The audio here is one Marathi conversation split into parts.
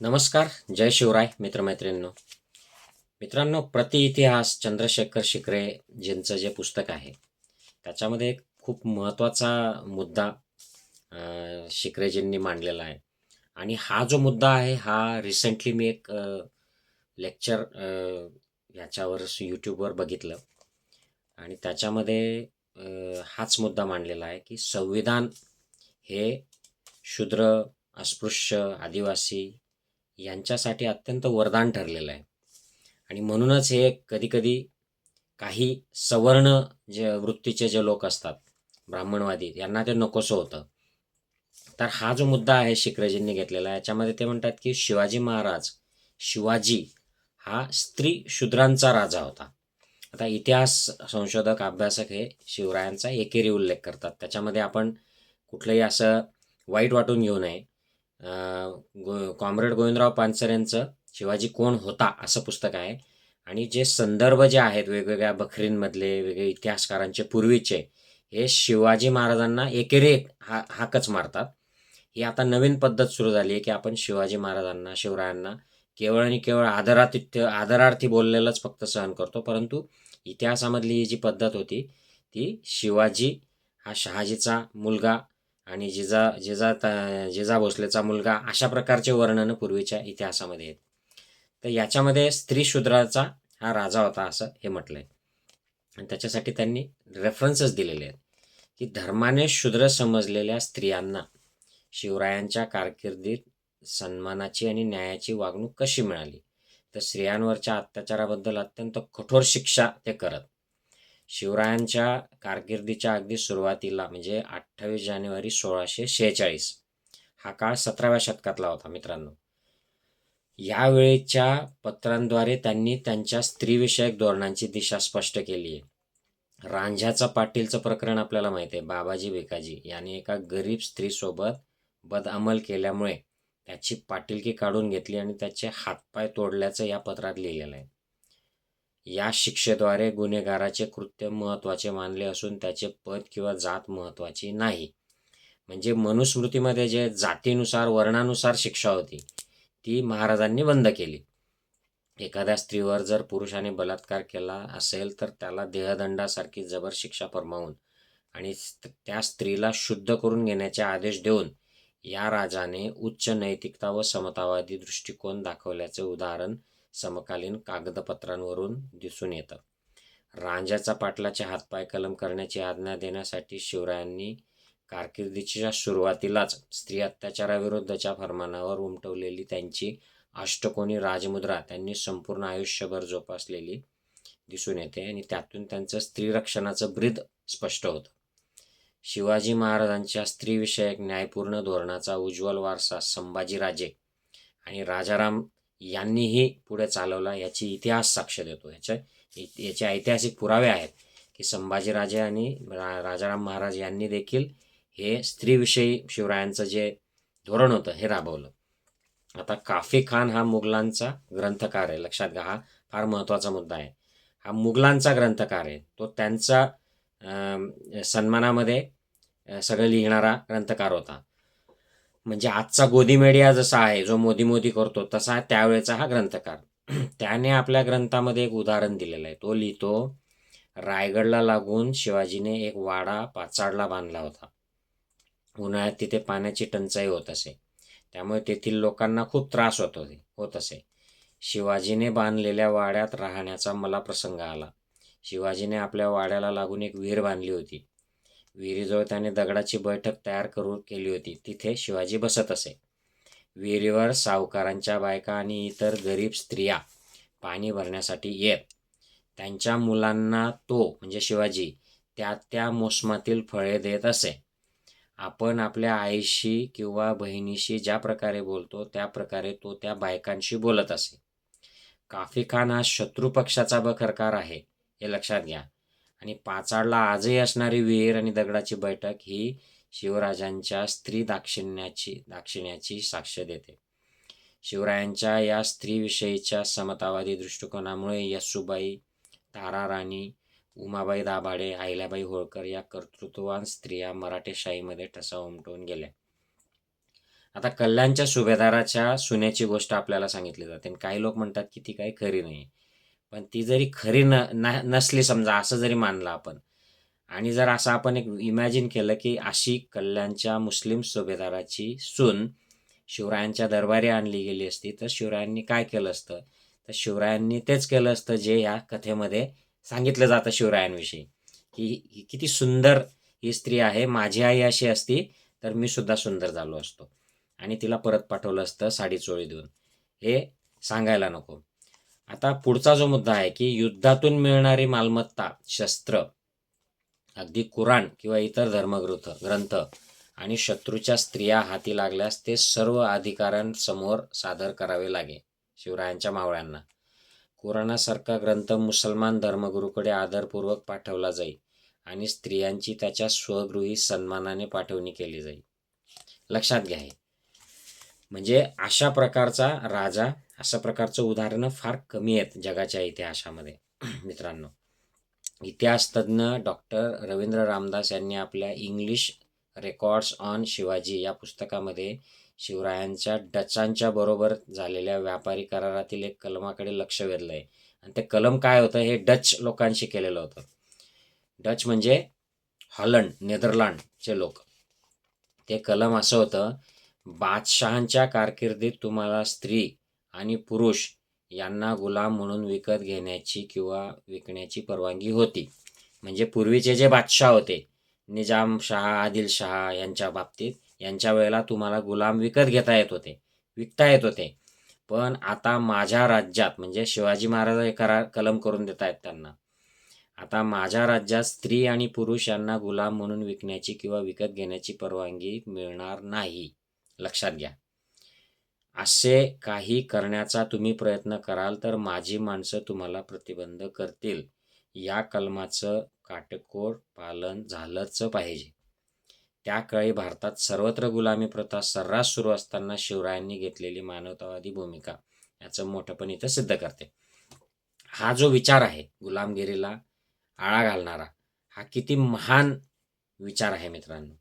नमस्कार जय शिवराय मित्रमैत्रिणींनो. मित्रांनो प्रति इतिहास चंद्रशेखर शिकरे यांचं जे पुस्तक आहे त्याच्यामध्ये एक खूप महत्त्वाचा मुद्दा अं, शिकरेजींनी मांडलेला आहे. आणि हा जो मुद्दा आहे हा रिसेंटली मी एक लेक्चर याच्यावर यूट्यूबवर बघितलं. आणि त्याच्यामध्ये हाच मुद्दा मांडलेला आहे की संविधान हे शूद्र अस्पृश्य आदिवासी यांच्यासाठी अत्यंत वरदान ठरलेलं आहे. आणि म्हणूनच हे कधीकधी काही सवर्ण जे वृत्तीचे जे लोक असतात ब्राह्मणवादी यांना ते नकोसं होतं. तर हा जो मुद्दा आहे शिकरेजींनी घेतलेला आहे याच्यामध्ये ते म्हणतात की शिवाजी महाराज शिवाजी हा स्त्री शूद्रांचा राजा होता. आता इतिहास संशोधक अभ्यासक हे शिवरायांचा एकेरी उल्लेख करतात. त्याच्यामध्ये आपण कुठलंही असं वाईट वाटून घेऊ नये. गो कॉम्रेड गोविंदराव पानसर यांचं शिवाजी कोण होता असं पुस्तक आहे. आणि जे संदर्भ जे आहेत वेगवेगळ्या बखरींमधले वेगळे इतिहासकारांचे पूर्वीचे हे शिवाजी महाराजांना एकेरी हा हाकच मारतात. ही आता नवीन पद्धत सुरू झाली आहे की आपण शिवाजी महाराजांना शिवरायांना केवळ आणि केवळ आदरातिथ्य आदरार्थी बोललेलंच फक्त सहन करतो. परंतु इतिहासामधली ही जी पद्धत होती ती शिवाजी हा शहाजीचा मुलगा आणि जिजा जिजा जिजा भोसलेचा मुलगा अशा प्रकारचे वर्णनं पूर्वीच्या इतिहासामध्ये आहेत. तर याच्यामध्ये स्त्री शूद्राचा हा राजा होता असं हे म्हटलं आहे आणि त्याच्यासाठी त्यांनी रेफरन्सेस दिलेले आहेत. की धर्माने शूद्र समजलेल्या स्त्रियांना शिवरायांच्या कारकिर्दीत सन्मानाची आणि न्यायाची वागणूक कशी मिळाली? तर स्त्रियांवरच्या अत्याचाराबद्दल अत्यंत कठोर शिक्षा ते करत. शिवरायांच्या कारकिर्दीच्या अगदी सुरुवातीला म्हणजे अठ्ठावीस जानेवारी सोळाशे शेहेचाळीस. हा काळ सतराव्या शतकातला होता मित्रांनो. यावेळेच्या पत्रांद्वारे त्यांनी त्यांच्या स्त्रीविषयक धोरणांची दिशा स्पष्ट केली आहे रांझ्याचा पाटीलचं प्रकरण आपल्याला माहिती आहे बाबाजी भिकाजी यांनी एका गरीब स्त्रीसोबत बदअमल केल्यामुळे त्याची पाटीलकी काढून घेतली आणि त्याचे हातपाय तोडल्याचं या पत्रात लिहिलेलं आहे. या शिक्षेद्वारे गुन्हेगाराचे कृत्य महत्त्वाचे मानले असून त्याचे पद किंवा जात महत्त्वाची नाही. म्हणजे मनुस्मृतीमध्ये जे जातीनुसार वर्णानुसार शिक्षा होती ती महाराजांनी बंद केली. एखाद्या स्त्रीवर जर पुरुषाने बलात्कार केला असेल तर त्याला देहदंडासारखी जबर शिक्षा फरमावून आणि त्या स्त्रीला शुद्ध करून घेण्याचे आदेश देऊन या राजाने उच्च नैतिकता व समतावादी दृष्टिकोन दाखवल्याचे उदाहरण समकालीन कागदपत्रांवरून दिसून येतं. रांजाचा पाटलाचे हातपाय कलम करण्याची आज्ञा देण्यासाठी शिवरायांनी कारकिर्दीच्या सुरुवातीलाच स्त्री अत्याचाराविरुद्धच्या फरमानावर उमटवलेली त्यांची अष्टकोनी राजमुद्रा त्यांनी संपूर्ण आयुष्यभर जोपासलेली दिसून येते आणि त्यातून त्यांचं स्त्रीरक्षणाचं ब्रीद स्पष्ट होतं. शिवाजी महाराजांच्या स्त्रीविषयक न्यायपूर्ण धोरणाचा उज्ज्वल वारसा संभाजीराजे आणि राजाराम यांनीही पुढे चालवला याची इतिहास साक्ष देतो. याच्या याचे ऐतिहासिक पुरावे आहेत की संभाजीराजे आणि रा राजाराम महाराज यांनी देखील हे स्त्रीविषयी शिवरायांचं जे धोरण होतं हे राबवलं. आता काफी खान हा मुघलांचा ग्रंथकार आहे. लक्षात घ्या हा फार महत्त्वाचा मुद्दा आहे. हा मुघलांचा ग्रंथकार आहे. तो त्यांचा सन्मानामध्ये सगळं लिहिणारा ग्रंथकार होता. म्हणजे आजचा गोदी मीडिया जसा आहे जो मोदी मोदी करतो तसा त्यावेळेचा हा ग्रंथकार. त्याने आपल्या ग्रंथामध्ये एक उदाहरण दिलेलं आहे. तो लिहितो रायगडला लागून शिवाजीने एक वाडा पाचाडला बांधला होता. उन्हाळ्यात तिथे पाण्याची टंचाई होत असे. त्यामुळे तेथील लोकांना खूप त्रास होत होते होत असे. शिवाजीने बांधलेल्या वाड्यात राहण्याचा मला प्रसंग आला. शिवाजीने आपल्या वाड्याला लागून एक विहीर बांधली होती. विहिरीजवळ त्याने दगडाची बैठक तयार करून केली होती. तिथे शिवाजी बसत असे. विहिरीवर सावकारांच्या बायका आणि इतर गरीब स्त्रिया पाणी भरण्यासाठी येत. त्यांच्या मुलांना तो म्हणजे शिवाजी त्या त्या मोसमातील फळे देत असे. आपण आपल्या आईशी किंवा बहिणीशी ज्या प्रकारे बोलतो त्या प्रकारे तो त्या बायकांशी बोलत असे. काफी खान हा शत्रू पक्षाचा बखरकार आहे हे लक्षात घ्या. आणि पाचाडला आजही असणारी विहीर आणि दगडाची बैठक ही शिवराजांच्या स्त्री दाक्षिण्याची दाक्षिण्याची साक्ष देते. शिवरायांच्या या स्त्रीविषयीच्या समतावादी दृष्टिकोनामुळे येसूबाई ताराराणी उमाबाई दाभाडे अहिल्याबाई होळकर या कर्तृत्ववान स्त्रिया मराठेशाहीमध्ये ठसा उमटवून गेल्या. आता कल्याणच्या सुभेदाराच्या सुन्याची गोष्ट आपल्याला सांगितली जाते आणि काही लोक म्हणतात की ती काही खरी नाही पण ती जरी खरी न नसली समजा असं जरी मानलं आपण. आणि जर असं आपण एक इमॅजिन केलं की अशी कल्याणच्या मुस्लिम सुभेदाराची सून शिवरायांच्या दरबारी आणली गेली असती तर शिवरायांनी काय केलं असतं? तर शिवरायांनी तेच केलं असतं जे या कथेमध्ये सांगितलं जातं शिवरायांविषयी की किती सुंदर ही स्त्री आहे माझी आई अशी असती तर मी सुद्धा सुंदर झालो असतो. आणि तिला परत पाठवलं असतं साडी चोळी देऊन हे सांगायला नको. आता पुढचा जो मुद्दा आहे की युद्धातून मिळणारी मालमत्ता शस्त्र अगदी कुराण किंवा इतर धर्मग्रंथ ग्रंथ आणि शत्रूच्या स्त्रिया हाती लागल्यास ते सर्व अधिकाऱ्यांसमोर सादर करावे लागे शिवरायांच्या मावळ्यांना. कुराणासारखा ग्रंथ मुसलमान धर्मगुरूकडे आदरपूर्वक पाठवला जाई आणि स्त्रियांची त्याच्या स्वगृही सन्मानाने पाठवणी केली जाईल लक्षात घ्या म्हणजे अशा प्रकारचा राजा अशा प्रकारचं उदाहरणं फार कमी आहेत जगाच्या इतिहासामध्ये मित्रांनो. इतिहासतज्ञ डॉक्टर रवींद्र रामदास यांनी आपल्या इंग्लिश रेकॉर्ड्स ऑन शिवाजी या पुस्तकामध्ये शिवरायांच्या डचांच्या बरोबर झालेल्या व्यापारी करारातील एक कलमाकडे लक्ष वेधलं आहे आणि ते कलम काय होतं? हे डच लोकांशी केलेलं होतं. डच म्हणजे हॉलंड नेदरलँडचे लोक. ते कलम असं होतं बादशहांच्या कारकिर्दीत तुम्हाला स्त्री आणि पुरुष यांना गुलाम म्हणून विकत घेण्याची किंवा विकण्याची परवानगी होती. म्हणजे पूर्वीचे जे बादशाह होते निजाम शहा आदिलशहा यांच्या बाबतीत यांच्या वेळेला तुम्हाला गुलाम विकत घेता येत होते विकता येत होते. पण आता माझ्या राज्यात म्हणजे शिवाजी महाराज हे करार कलम करून देत आहेत त्यांना. आता माझ्या राज्यात स्त्री आणि पुरुष यांना गुलाम म्हणून विकण्याची किंवा विकत घेण्याची परवानगी मिळणार नाही. लक्षात घ्या. असे काही करण्याचा तुम्ही प्रयत्न कराल तर माझी माणसं तुम्हाला प्रतिबंध करतील. या कलमाचं काटेकोर पालन झालंच पाहिजे. त्याकाळी भारतात सर्वत्र गुलामी प्रथा सर्रास सुरू असताना शिवरायांनी घेतलेली मानवतावादी भूमिका याचं मोठंपण इथं सिद्ध करते. हा जो विचार आहे गुलामगिरीला आळा घालणारा हा किती महान विचार आहे मित्रांनो.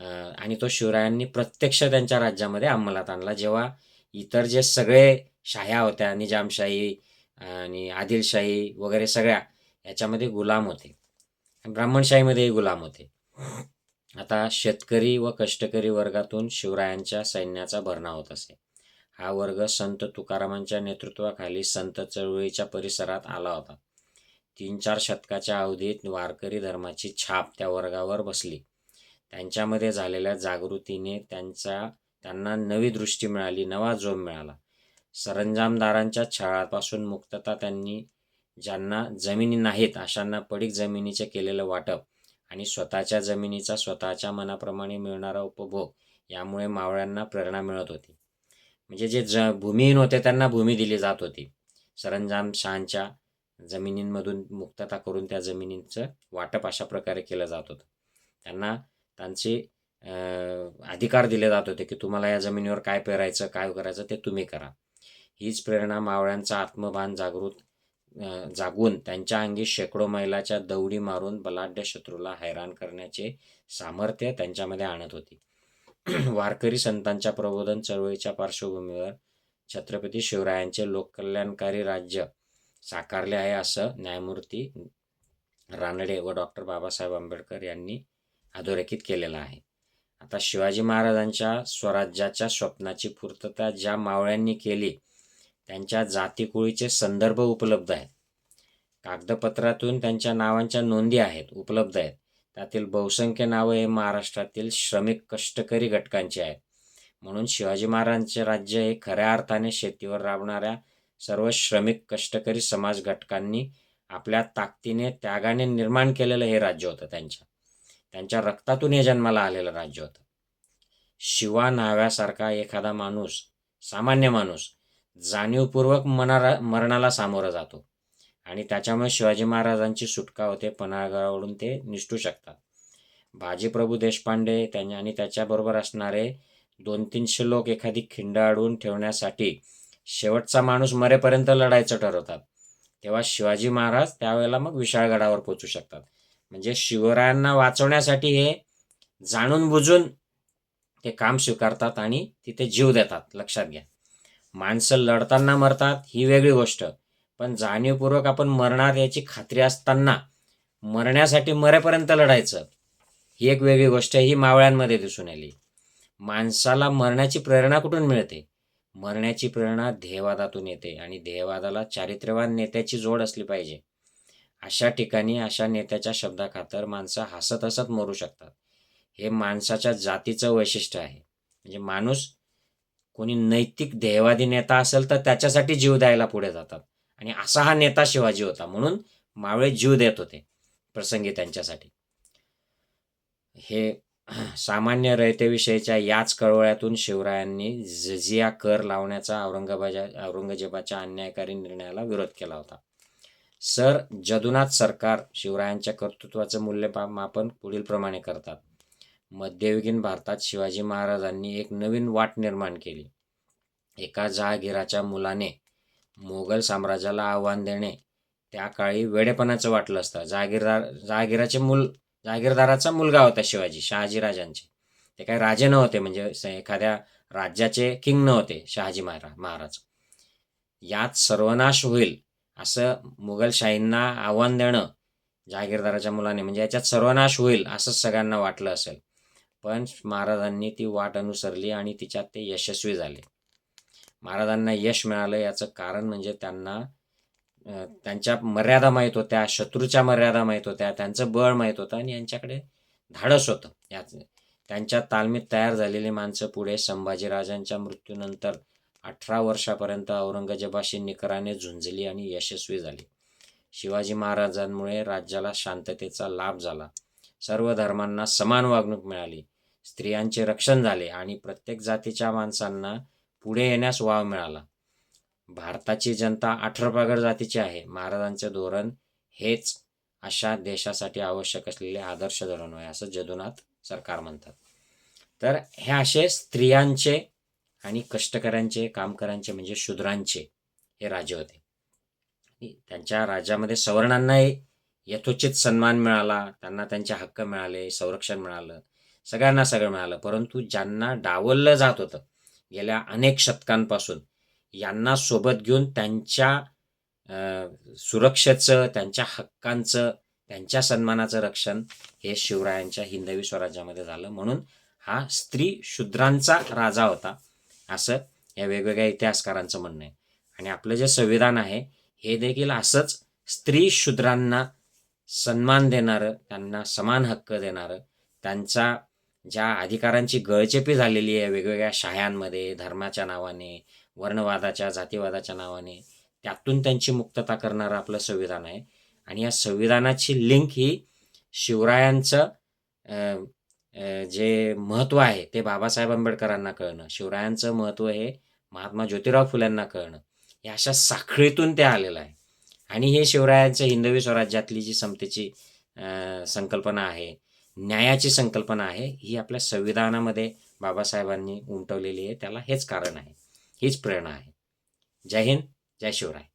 आणि तो शिवरायांनी प्रत्यक्ष त्यांच्या राज्यामध्ये अंमलात आणला. जेव्हा इतर जे सगळे शाह्या होत्या निजामशाही आणि आदिलशाही वगैरे सगळ्या याच्यामध्ये गुलाम होते. ब्राह्मणशाहीमध्येही गुलाम होते. आता शेतकरी व कष्टकरी वर्गातून शिवरायांच्या सैन्याचा भरणा होत असे. हा वर्ग संत तुकारामांच्या नेतृत्वाखाली संत चळवळीच्या परिसरात आला होता. तीन चार शतकाच्या अवधीत वारकरी धर्माची छाप त्या वर्गावर बसली. त्यांच्यामध्ये झालेल्या जागृतीने त्यांचा त्यांना नवी दृष्टी मिळाली नवा जोम मिळाला. सरंजामदारांच्या छळापासून मुक्तता त्यांनी ज्यांना जमिनी नाहीत अशांना पडीक जमिनीचे केलेलं वाटप आणि स्वतःच्या जमिनीचा स्वतःच्या मनाप्रमाणे मिळणारा उपभोग यामुळे मावळ्यांना प्रेरणा मिळत होती. म्हणजे जे ज भूमिहीन होते त्यांना भूमी दिली जात होती. सरंजाम शहांच्या जमिनींमधून मुक्तता करून त्या जमिनींचं वाटप अशा प्रकारे केलं जात होतं. त्यांना त्यांचे अधिकार दिले जात होते की तुम्हाला या जमिनीवर काय पेरायचं काय करायचं ते तुम्ही करा. हीच प्रेरणा मावळ्यांचा आत्मभान जागृत जागून त्यांच्या अंगी शेकडो मैलाच्या दौडी मारून बलाढ्य शत्रूला हैराण करण्याचे सामर्थ्य त्यांच्यामध्ये आणत होती. वारकरी संतांच्या प्रबोधन चळवळीच्या पार्श्वभूमीवर छत्रपती शिवरायांचे लोककल्याणकारी राज्य साकारले आहे असं न्यायमूर्ती रानडे व डॉक्टर बाबासाहेब आंबेडकर यांनी अधोरेखित केलेला आहे. आता शिवाजी महाराजांच्या स्वराज्याच्या स्वप्नाची पूर्तता ज्या मावळ्यांनी केली त्यांच्या जातीकुळीचे संदर्भ उपलब्ध आहेत. कागदपत्रातून त्यांच्या नावांच्या नोंदी आहेत उपलब्ध आहेत. त्यातील बहुसंख्य नावं हे महाराष्ट्रातील श्रमिक कष्टकरी घटकांची आहेत. म्हणून शिवाजी महाराजांचे राज्य हे खऱ्या अर्थाने शेतीवर राबणाऱ्या सर्व श्रमिक कष्टकरी समाज घटकांनी आपल्या ताकदीने त्यागाने निर्माण केलेलं हे राज्य होतं त्यांच्या. त्यांच्या रक्तातून हे जन्माला आलेलं राज्य होतं. शिवा नाव्यासारखा एखादा माणूस सामान्य माणूस जाणीवपूर्वक मनाला मरणाला सामोरं जातो. आणि त्याच्यामुळे शिवाजी महाराजांची सुटका होते पन्हाळगडावरून ते निष्ठू शकतात. बाजीप्रभू देशपांडे त्यांनी आणि त्याच्याबरोबर असणारे दोन तीनशे लोक एखादी खिंड अडवून ठेवण्यासाठी शेवटचा माणूस मरेपर्यंत लढायचं ठरवतात. तेव्हा शिवाजी महाराज त्यावेळेला मग विशाळगडावर पोचू शकतात. म्हणजे शिवरायांना वाचवण्यासाठी हे जाणून बुजून ते काम स्वीकारतात आणि तिथे जीव देतात लक्षात घ्या. माणसं लढताना मरतात ही वेगळी गोष्ट. पण जाणीवपूर्वक आपण मरणार याची खात्री असताना मरण्यासाठी मरेपर्यंत लढायचं ही एक वेगळी गोष्ट ही मावळ्यांमध्ये दिसून आली. माणसाला मरण्याची प्रेरणा कुठून मिळते? मरण्याची प्रेरणा ध्येयवादातून येते आणि ध्येयवादाला चारित्र्यवान नेत्याची जोड असली पाहिजे. अशा ठिकाणी अशा नेत्याच्या शब्दाखातर माणसं हसत हसत मरू शकतात. हे माणसाच्या जातीचं वैशिष्ट्य आहे. म्हणजे माणूस कोणी नैतिक ध्येयवादी नेता असेल तर त्याच्यासाठी जीव द्यायला पुढे जातात. आणि असा हा नेता शिवाजी होता. म्हणून मावळे जीव देत होते प्रसंगी त्यांच्यासाठी. हे सामान्य रयतेविषयीच्या याच कळवळ्यातून शिवरायांनी जजिया कर लावण्याचा औरंगाबाजा औरंगजेबाच्या अन्यायकारी निर्णयाला विरोध केला होता. सर जदुनाथ सरकार शिवरायांच्या कर्तृत्वाचं मूल्यमापन पुढील प्रमाणे करतात. मध्ययुगीन भारतात शिवाजी महाराजांनी एक नवीन वाट निर्माण केली. एका जहागीराच्या मुलाने मोगल साम्राज्याला आव्हान देणे त्या काळी वेडेपणाचं वाटलं असतं. जहागीरदार जहागीराचे मूल जहागीरदाराचा मुलगा होता शिवाजी शहाजीराजांचे. ते काही राजे नव्हते म्हणजे एखाद्या राज्याचे किंग नव्हते शहाजी महाराज महाराज. यात सर्वनाश होईल असं मुघलशाहींना आव्हान देणं जहागीरदाराच्या मुलाने म्हणजे याच्यात सर्वनाश होईल असंच सगळ्यांना वाटलं असेल. पण महाराजांनी ती वाट अनुसरली आणि तिच्यात ते यशस्वी झाले. महाराजांना यश मिळालं याचं कारण म्हणजे त्यांना त्यांच्या मर्यादा माहीत होत्या शत्रूच्या मर्यादा माहीत होत्या त्यांचं बळ माहीत होतं आणि यांच्याकडे धाडस होतं. याच त्यांच्या तालमीत तयार झालेली माणसं पुढे संभाजीराजांच्या मृत्यूनंतर अठरा वर्षापर्यंत औरंगजेबाशी निकराने झुंजली आणि यशस्वी झाली. शिवाजी महाराजांमुळे राज्याला शांततेचा लाभ झाला. सर्व धर्मांना समान वागणूक मिळाली. स्त्रियांचे रक्षण झाले आणि प्रत्येक जातीच्या माणसांना पुढे येण्यास वाव मिळाला. भारताची जनता अठरपागड जातीची आहे. महाराजांचे धोरण हेच अशा देशासाठी आवश्यक असलेले आदर्श धोरण होय असं जदुनाथ सरकार म्हणतात. तर हे असे स्त्रियांचे आणि कष्टकऱ्यांचे कामकरांचे म्हणजे शूद्रांचे हे राजे होते. त्यांच्या राज्यामध्ये सवर्णांनाही यथोचित सन्मान मिळाला त्यांना त्यांचे हक्क मिळाले संरक्षण मिळालं सगळ्यांना सगळं मिळालं. परंतु ज्यांना डावललं जात होतं गेल्या अनेक शतकांपासून यांना सोबत घेऊन त्यांच्या सुरक्षेचं त्यांच्या हक्कांचं त्यांच्या सन्मानाचं रक्षण हे शिवरायांच्या हिंदवी स्वराज्यामध्ये झालं. म्हणून हा स्त्री शूद्रांचा राजा होता. असं या वेगवेगळ्या इतिहासकारांचं म्हणणं आहे. आणि आपलं जे संविधान आहे हे देखील असंच स्त्री शूद्रांना सन्मान देणारं त्यांना समान हक्क देणारं त्यांचा ज्या अधिकारांची गळचेपी झालेली आहे वेगवेगळ्या शाळांमध्ये धर्माच्या नावाने वर्णवादाच्या जातीवादाच्या नावाने त्यातून त्यांची मुक्तता करणारं आपलं संविधान आहे. आणि या संविधानाची लिंक ही शिवरायांचं जे महत्त्व आहे ते बाबासाहेब आंबेडकरांना कळणं शिवरायांचं महत्त्व हे महात्मा ज्योतिराव फुल्यांना कळणं या अशा साखळीतून ते आलेलं आहे. आणि हे शिवरायांचं हिंदवी स्वराज्यातली जी समतेची संकल्पना आहे न्यायाची संकल्पना आहे ही आपल्या संविधानामध्ये बाबासाहेबांनी उमटवलेली आहे त्याला हेच कारण आहे हीच प्रेरणा आहे. जय हिंद जय शिवराय.